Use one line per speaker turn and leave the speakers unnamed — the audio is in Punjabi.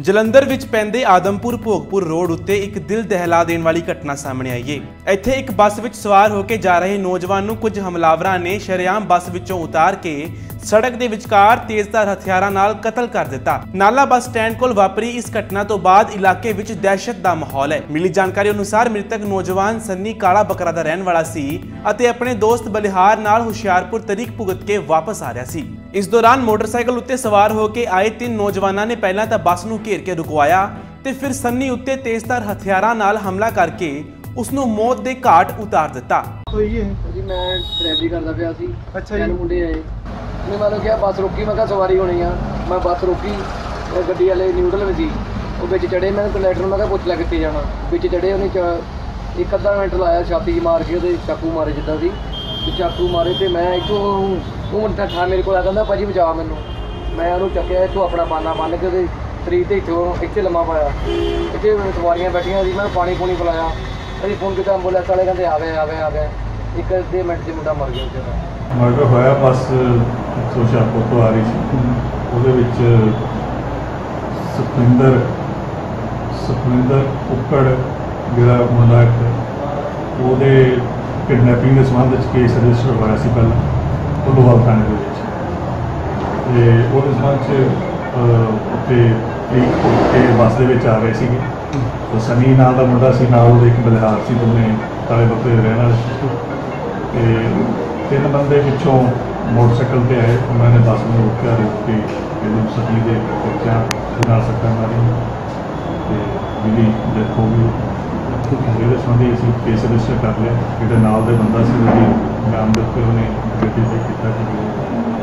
ਜਲੰਧਰ ਵਿੱਚ ਪੈਂਦੇ ਆਦਮਪੁਰ ਭੋਗਪੁਰ ਰੋਡ ਉੱਤੇ ਇੱਕ ਦਿਲ ਦਹਿਲਾ ਦੇਣ ਵਾਲੀ ਘਟਨਾ ਸਾਹਮਣੇ ਆਈ ਏ। ਇੱਥੇ ਇੱਕ ਬੱਸ ਵਿੱਚ ਸਵਾਰ ਹੋ ਕੇ ਜਾ ਰਹੇ ਨੌਜਵਾਨ ਨੂੰ ਕੁਝ ਹਮਲਾਵਰਾਂ ਨੇ ਸ਼ਰੇਆਮ ਬੱਸ ਵਿੱਚੋਂ ਉਤਾਰ ਕੇ ਸੜਕ ਦੇ ਵਿਚਕਾਰ ਤੇਜ਼ਧਾਰ ਹਥਿਆਰਾਂ ਨਾਲ ਕਤਲ ਕਰ ਦਿੱਤਾ। ਨਾਲਾ ਬੱਸ ਸਟੈਂਡ ਕੋਲ ਵਾਪਰੀ ਇਸ ਘਟਨਾ ਤੋਂ ਬਾਅਦ ਇਲਾਕੇ ਵਿੱਚ ਦਹਿਸ਼ਤ ਦਾ ਮਾਹੌਲ ਹੈ। ਮਿਲੀ ਜਾਣਕਾਰੀ ਅਨੁਸਾਰ ਮ੍ਰਿਤਕ ਨੌਜਵਾਨ ਸੰਨੀ ਕਾਲਾ ਬਕਰਾ ਦਾ ਰਹਿਣ ਵਾਲਾ ਸੀ ਅਤੇ ਆਪਣੇ ਦੋਸਤ ਬਲਿਹਾਰ ਨਾਲ ਹੁਸ਼ਿਆਰਪੁਰ ਤਰੀਕ ਭੁਗਤ ਕੇ ਵਾਪਸ ਆ ਰਿਹਾ ਸੀ। ਇਸ ਦੌਰਾਨ ਮੋਟਰਸਾਈਕਲ ਉੱਤੇ ਸਵਾਰ ਹੋ ਕੇ ਆਏ ਤਿੰਨ ਨੌਜਵਾਨਾਂ ਨੇ ਪਹਿਲਾਂ ਤਾਂ ਬੱਸ ਨੂੰ ਘੇਰ ਕੇ ਰੁਕਵਾਇਆ ਤੇ ਫਿਰ ਸੰਨੀ ਉੱਤੇ ਤੇਜ਼ਧਾਰ ਹਥਿਆਰਾਂ ਨਾਲ ਹਮਲਾ ਕਰਕੇ ਉਸ ਨੂੰ ਮੌਤ ਦੇ ਘਾਟ ਉਤਾਰ ਦਿੱਤਾ।
ਹੋਈ ਹੈ
ਜੀ ਮੈਂ ਡਰਾਈਵਰੀ ਕਰਦਾ ਪਿਆ ਸੀ।
ਅੱਛਾ ਜੀ।
ਤਿੰਨ ਮੁੰਡੇ ਆਏ। ਉਹਨੇ ਮੈਨੂੰ ਕਿਹਾ ਬੱਸ ਰੋਕੀ। ਮੈਂ ਕਿਹਾ ਸਵਾਰੀ ਹੋਣੀ ਆ। ਮੈਂ ਬੱਸ ਰੋਕੀ। ਉਹ ਗੱਡੀ ਵਾਲੇ ਵਿੱਚ ਸੀ। ਉਹ ਵਿੱਚ ਚੜੇ ਮੈਂ ਕੰਡਕਟਰ ਨੂੰ ਮੈਂ ਕਿਹਾ ਪੁੱਛ ਲੈ ਕਿੱਥੇ ਜਾਣਾ। ਵਿੱਚ ਚੜੇ ਉਹਨੇ ਇੱਕ ਅੱਧਾ ਮਿੰਟ ਲਾਇਆ ਛਾਤੀ ਮਾਰ ਕੇ ਉਹਦੇ ਚਾਕੂ ਮਾਰੇ ਜਿੱਦਾਂ ਸੀ ਤੇ ਚਾਕੂ ਮਾਰੇ ਤੇ ਮੈਂ ਇੱਥੋਂ ਉਹ ਮੁੰਡਾ ਠਾ ਮੇਰੇ ਕੋਲ ਆ ਕਹਿੰਦਾ ਭਾਜੀ ਬਚਾ ਮੈਨੂੰ। ਮੈਂ ਉਹਨੂੰ ਚੱਕਿਆ, ਇੱਥੋਂ ਆਪਣਾ ਬਾਨਾ ਬੰਨ ਕੇ ਉਹਦੇ ਸਰੀਰ ਤੇ ਇੱਥੋਂ ਇੱਥੇ ਲੰਮਾ ਪਾਇਆ। ਇੱਥੇ ਸਵਾਰੀਆਂ ਬੈਠੀਆਂ ਸੀ, ਮੈਂ ਪਾਣੀ ਪੂਣੀ ਪਿਲਾਇਆ। ਅਸੀਂ ਫੋਨ ਕੀਤਾ ਐਂਬੂਲੈਂਸ ਵਾਲੇ ਕਹਿੰਦੇ, ਆ ਗਏ ਆ ਗਏ ਆ ਗਏ ਇੱਕ ਅੱਧੇ ਮਿੰਟ 'ਚ ਮੁੰਡਾ ਮਰ ਗਿਆ ਵਿਚਾਰਾ।
ਮਰਡਰ ਹੋਇਆ, ਬਸ ਹੁਸ਼ਿਆਰਪੁਰ ਤੋਂ ਆ ਰਹੀ ਸੀ। ਉਹਦੇ ਵਿੱਚ ਸੁਖਵਿੰਦਰ ਸੁਖਵਿੰਦਰ ਕੁੱਕੜ, ਜਿਹੜਾ ਮੁੰਡਾ ਇੱਕ, ਉਹਦੇ ਕਿਡਨੈਪਿੰਗ ਦੇ ਸੰਬੰਧ ਵਿੱਚ ਕੇਸ ਰਜਿਸਟਰ ਹੋਇਆ ਸੀ ਪਹਿਲਾਂ ਪੁੱਲੋਵਾਲ ਥਾਣੇ ਦੇ ਵਿੱਚ। ਤੇ ਉਹਦੇ ਸੰਬੰਧ 'ਚ ਅਹ, ਉੱਥੇ ਇੱਕ ਤੇ ਬੱਸ ਦੇ ਵਿੱਚ ਆ ਰਹੇ ਸੀਗੇ। ਤੇ ਸਨੀ ਨਾਲ ਦਾ ਮੁੰਡਾ ਸੀ ਨਾਲ ਉਹਦੇ ਇੱਕ ਬਲਿਹਾਰ ਸੀ ਦੋਨੇ ਕਾਲੇ ਬੱਕਰੇ ਦੇ ਰਹਿਣ ਵਾਲੇ ਤੇ ਤਿੰਨ ਬੰਦੇ ਵਿੱਚੋਂ ਮੋਟਰਸਾਈਕਲ ਤੇ ਆਏ। ਉਹਨਾਂ ਨੇ ਬੱਸ ਨੂੰ ਰੋਕਿਆ ਰੋਕ ਕੇ ਇਹਨੂੰ ਸਤੀ ਦੇ ਬੱਚਿਆਂ ਦੇ ਨਾਲ ਸੱਟਾਂ ਮਾਰੀਆਂ ਤੇ ਜਿਹਦੀ ਡੈਥ ਹੋ ਗਈ ਇਹਦੇ ਅਸੀਂ ਕੇਸ ਰਜਿਸਟਰ ਕਰ ਲਿਆ। ਇਹਦੇ ਨਾਲ ਦੇ ਬੰਦਾ ਸੀ, ਉਹਦੀ ਨਾਮ ਦੇ ਉੱਤੇ ਉਹਨੇ ਗੱਡੀ ਤੇ ਕੀਤਾ ਕਿ